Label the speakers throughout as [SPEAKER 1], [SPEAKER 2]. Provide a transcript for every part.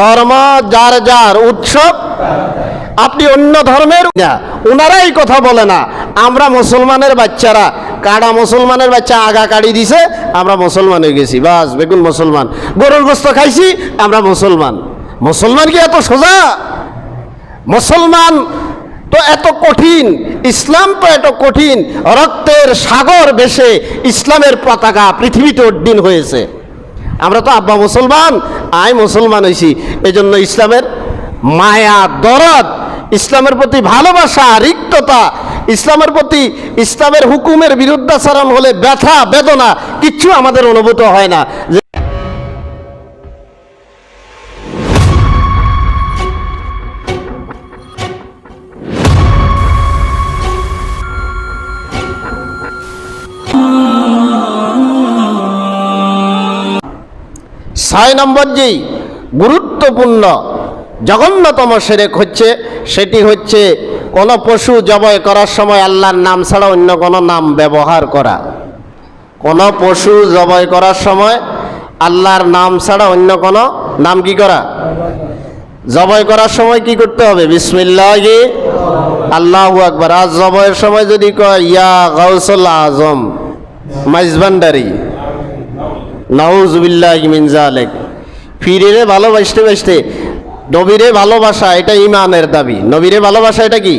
[SPEAKER 1] ধর্ম, যার যার উৎসব, আপনি অন্য ধর্মের ওনারাই কথা বলে না। আমরা মুসলমানের বাচ্চারা, কাড়া মুসলমানের বাচ্চা আগা কাড়ি দিছে, আমরা মুসলমান হয়ে গেছি। বাস, বেগুন মুসলমান। গরুর গোস্ত খাইছি, আমরা মুসলমান। মুসলমান কি এত সোজা? মুসলমান তো এত কঠিন, ইসলাম তো এত কঠিন, রক্তের সাগর বেশে ইসলামের পতাকা পৃথিবীতে উড্ডীন হয়েছে। আমরা তো আব্বা মুসলমান, আই মুসলমান হয়েছি এই জন্য ইসলামের মায়া, দরদ, ইসলামের প্রতি ভালোবাসা, রিক্ততা, ইসলামের প্রতি ইসলামের হুকুমের বিরুদ্ধাচরণ হলে ব্যথা, বেদনা, কিচ্ছু আমাদের অনুভূত হয় না। ছয় নম্বর যেই গুরুত্বপূর্ণ জঘন্যতম সেরেক হচ্ছে, সেটি হচ্ছে কোনো পশু জবাই করার সময় আল্লাহর নাম ছাড়া অন্য কোনো নাম ব্যবহার করা। কোনো পশু জবাই করার সময় আল্লাহর নাম ছাড়া অন্য কোনো নাম কি করা? জবাই করার সময় কি করতে হবে? বিসমিল্লাহ। আল্লাহ আকবর। আজ জবাইয়ের সময় যদি কয়, ইয়া গাউসুল আজম মাইজবান্ডারি নাউজুবিল্লাহ মিন জালেক ফিরিরে ভালোবাসতে বাসতে নবীরে ভালোবাসা, এটা ইমানের দাবি। নবীরে ভালোবাসা এটা কি?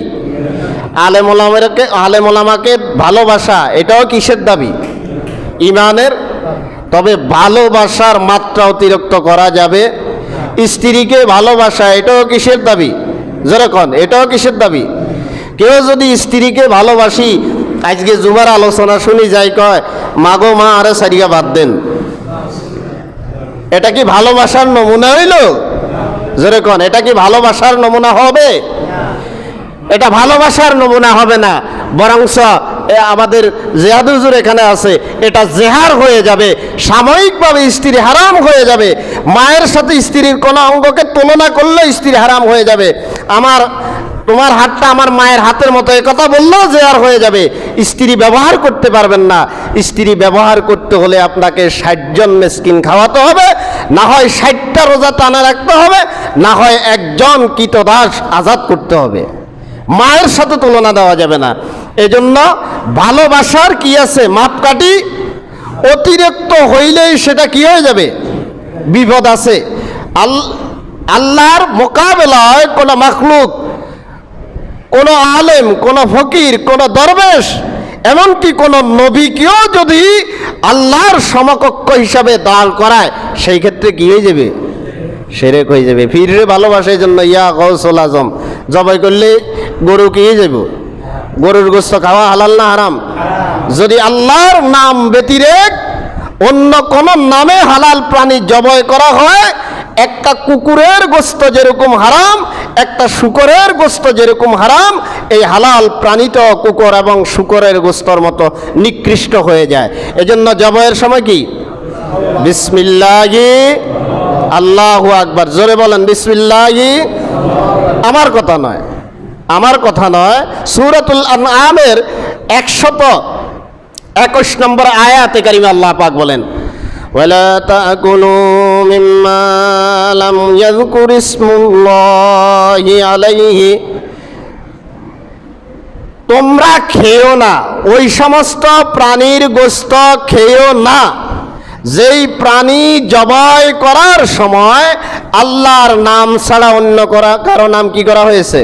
[SPEAKER 1] আলেমোলামাকে আলেমোলামাকে ভালোবাসা, এটাও কিসের দাবি? ইমানের তবে ভালোবাসার মাত্রা অতিরিক্ত করা যাবে। স্ত্রীকে ভালোবাসা, এটাও কিসের দাবি? যেরকম এটাও কিসের দাবি? কেউ যদি স্ত্রীকে ভালোবাসি, আজকে জুমার আলোচনা শুনি, যাই কয়, মাগো মা, আরে সারিয়া বাদ দেন। এটা কি ভালোবাসার নমুনা হইল? জোরে কন, এটা কি ভালোবাসার নমুনা হবে? এটা ভালোবাসার নমুনা হবে না, বরংস আমাদের জেহাদুজুর এখানে আছে, এটা জেহার হয়ে যাবে, সাময়িকভাবে স্ত্রী হারাম হয়ে যাবে, মায়ের সাথে স্ত্রীর কোনো অঙ্গকে তুলনা করলে স্ত্রী হারাম হয়ে যাবে। আমার, তোমার হাতটা আমার মায়ের হাতের মতো কথা বললেও জেহার হয়ে যাবে। স্ত্রী ব্যবহার করতে পারবেন না, স্ত্রী ব্যবহার করতে হলে আপনাকে ষাটজন মেসকিন খাওয়াতে হবে না হয় ষাটটা রোজা টানা রাখতে হবে, না হয় একজন কীতদাস আজাদ করতে হবে। মায়ের সাথে তুলনা দেওয়া যাবে না। এজন্য ভালোবাসার কি আছে? মাপকাঠি অতিরিক্ত হইলেই সেটা কি হয়ে যাবে? বিপদ আছে। আল, আল্লাহর মোকাবেলায় কোনো মাখলুক, কোনো আলেম, কোনো ফকির, কোনো দরবেশ এমনকি কোনো নবীকেও যদি আল্লাহর সমকক্ষ হিসাবে দাঁড় করায়, সেই ক্ষেত্রে কি হয়ে যাবে? সেরেক হয়ে যাবে। ফিরে ভালোবাসার জন্য ইয়া গৌসল আজম, জবাই করলে গরু কি যাব? গরুর গোস্ত খাওয়া হালাল না হারাম? যদি আল্লাহর নাম ব্যতিরেক, অন্য কোন নামে হালাল প্রাণী জবাই করা হয় একটা কুকুরের গোস্ত যেরকম হারাম, একটা শুকরের গোস্ত যেরকম হারাম, এই হালাল প্রাণিত কুকুর এবং শুকরের গোস্তর মতো নিকৃষ্ট হয়ে যায়। এজন্য জবাইয়ের সময় কি? বিসমিল্লাহি, আল্লাহু আকবার। জোরে বলেন, বিসমিল্লাহি। আমার কথা নয়, আমার কথা নয়। সুরাতুল আমের একশত একুশ নম্বর আয়াতে কারিমা আল্লাহ পাক বলেন ولا تأكلوا مما لم يذكر اسم الله عليه তোমরা খেও না ওই সমস্ত প্রাণীর গোস্ত খেও না যেই প্রাণী জবাই করার সময় আল্লাহর নাম ছাড়া অন্য করা কারো নাম কি করা হয়েছে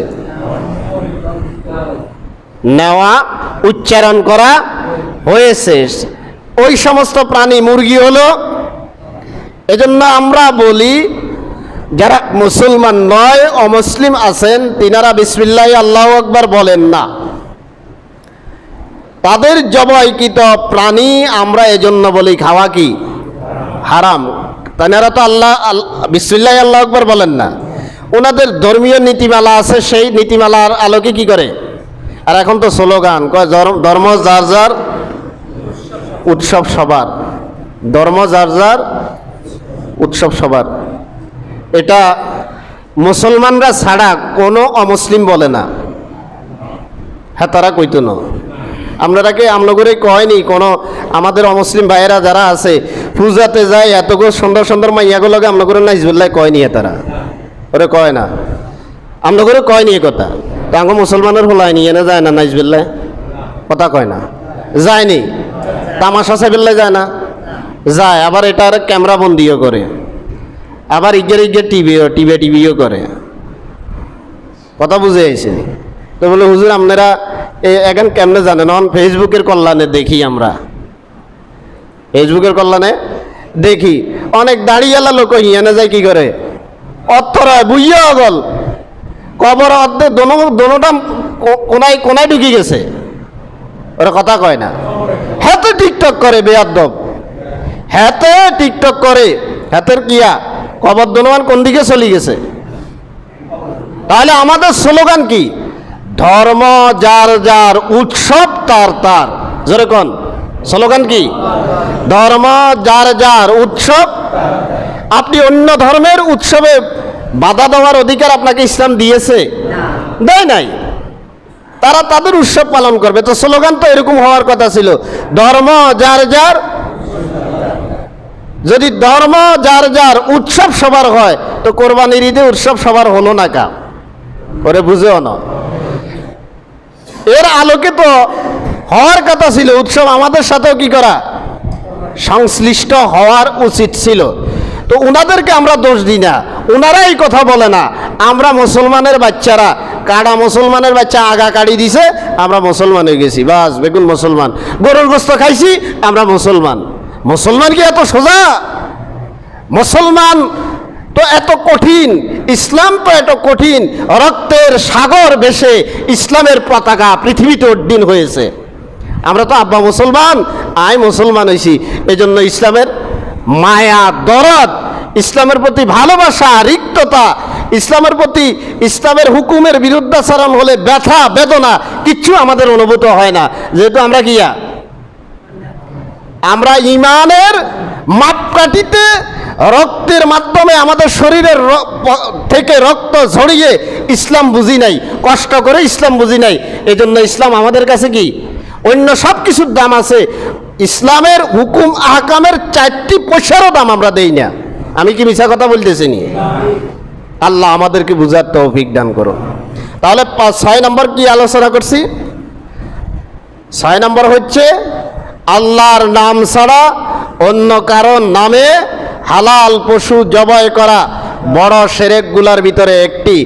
[SPEAKER 1] নেওয়া উচ্চারণ করা হয়েছে ওই সমস্ত প্রাণী মুরগি হলো। এজন্য আমরা বলি, যারা মুসলমান নয়, অমুসলিম আছেন, তিনারা বিসমিল্লাহ আল্লাহ আকবার বলেন না। তাদের জবাইকৃত প্রাণী আমরা এজন্য বলি খাওয়া কি? হারাম। তেনারা তো আল্লাহ বিসমিল্লাহ আল্লাহ আকবার বলেন না। ওনাদের ধর্মীয় নীতিমালা আছে, সেই নীতিমালার আলোকে কি করে? আর এখন তো স্লোগান ধর্ম যার যার উৎসব সবার ধর্ম যার যার উৎসব সবার এটা মুসলমানরা ছাড়া কোনো অমুসলিম বলে না। হ্যাঁ তারা কইতো না। আপনারা কি আমনগরে কয়নি? কোনো আমাদের অমুসলিম ভাইয়েরা যারা আছে, পূজাতে যায়, এতগুলো সুন্দর সুন্দর মাইয়াগুলোকে আমরা করে নাইজবুল্লাহ কয় নিয়ে তারা? ওরে কয় না। আমরা করে কয় নিয়ে কথা? তো আঙ্গ মুসলমানের হলাই নিয়ে না যায় না নাইজবুল্লাহ কথা কয় না। যায়নি। তামাশা সাইবেল্লাহ যায় না। যায়, আবার এটার ক্যামেরা বন্দিও করে। আবার ইগের ইগের টিভিও, টিভি টিভিও করে। কথা বুঝে আইছে। তো বলে, হুজুর, আপনারা এখন কেমনে জানেন? অন ফেসবুকের কল্যাণে দেখি আমরা। ফেসবুকের কল্যাণে দেখি। অনেক দাড়িওয়ালা লোক হিয়ানে যায় কি করে? অত্তরায় বুঝিয়া গল কবর অর্ধে দোনো, দোনোটা কোনায় কোনায় ঢুকি গেছে। ওরা কথা কয় না। হাতে টিকটক করে বেয়াদব হাতে টিকটক করে। হাতের কিয়া কবর দোনোয়ান কোন দিকে চলে গেছে? তাহলে আমাদের স্লোগান কি? ধর্ম যার যার, উৎসব তার তার। যেরকম স্লোগান কি? ধর্ম যার যার, উৎসব। আপনি অন্য ধর্মের উৎসবে বাধা দেওয়ার অধিকার আপনাকে ইসলাম দিয়েছে? দেয় নাই। তারা তাদের উৎসব পালন করবে। তো স্লোগান তো এরকম হওয়ার কথা ছিল, ধর্ম যার যার, যদি ধর্ম যার যার উৎসব সবার হয়, তো কোরবানির ঈদে উৎসব সবার হলো না কা? করে বুঝেও না। এর আলোকে তো হওয়ার কথা ছিল, উৎসব আমাদের সাথেও কি করা? সংশ্লিষ্ট হওয়ার উচিত ছিল। তো ওনাদেরকে আমরা দোষ দিই না। ওনারা এই কথা বলে না। আমরা মুসলমানের বাচ্চারা। কাড়া মুসলমানের বাচ্চা আগা কাড়ি দিছে, আমরা মুসলমান হয়ে গেছি। বাস, বেগুন মুসলমান। গরুর গোস্ত খাইছি, আমরা মুসলমান। মুসলমান কি এত সোজা? মুসলমান তো এত কঠিন। ইসলাম তো এত কঠিন। রক্তের সাগর বেশে ইসলামের পতাকা পৃথিবীতে উড্ডীন হয়েছে। আমরা তো আব্বা মুসলমান আয় মুসলমান হয়েছি এই জন্য ইসলামের মায়া, দরদ, ইসলামের প্রতি ভালোবাসা, রিক্ততা, ইসলামের প্রতি, ইসলামের হুকুমের বিরুদ্ধাচরণ হলে ব্যথা, বেদনা, কিচ্ছু আমাদের অনুভূত হয় না। যেহেতু আমরা কিয়া আমরা ইমানের মাপকাঠিতে রক্তের মাধ্যমে আমাদের শরীরের থেকে রক্ত ঝরিয়ে ইসলাম বুঝি নাই, কষ্ট করে ইসলাম বুঝি নাই। এই জন্য ইসলাম আমাদের কাছে কি? অন্য সব কিছুর দাম আছে। ইসলামের হুকুম আহকামের চারটি পয়সারও দাম আমরা দেই না। আমি কি মিছা কথা বলতেছি নি? আল্লাহ আমাদেরকে বুঝার তৌফিক দান করো তাহলে ছয় নম্বর কি আলোচনা করছি? ছয় নম্বর হচ্ছে, আল্লাহর নাম ছাড়া অন্য কারণ নামে হালাল পশু জবাই করা বড় সেরেকগুলার ভিতরে একটি।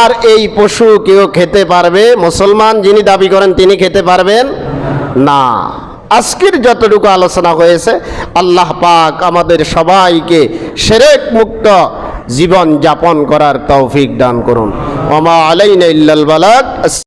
[SPEAKER 1] আর এই পশু কেউ খেতে পারবে? মুসলমান যিনি দাবি করেন তিনি খেতে পারবেন না। আজকের যতটুকু আলোচনা হয়েছে, আল্লাহ পাক আমাদের সবাইকে সেরেক মুক্ত জীবন যাপন করার তৌফিক দান করুন। ওমা আলাইনা ইল্লাল বালাগ।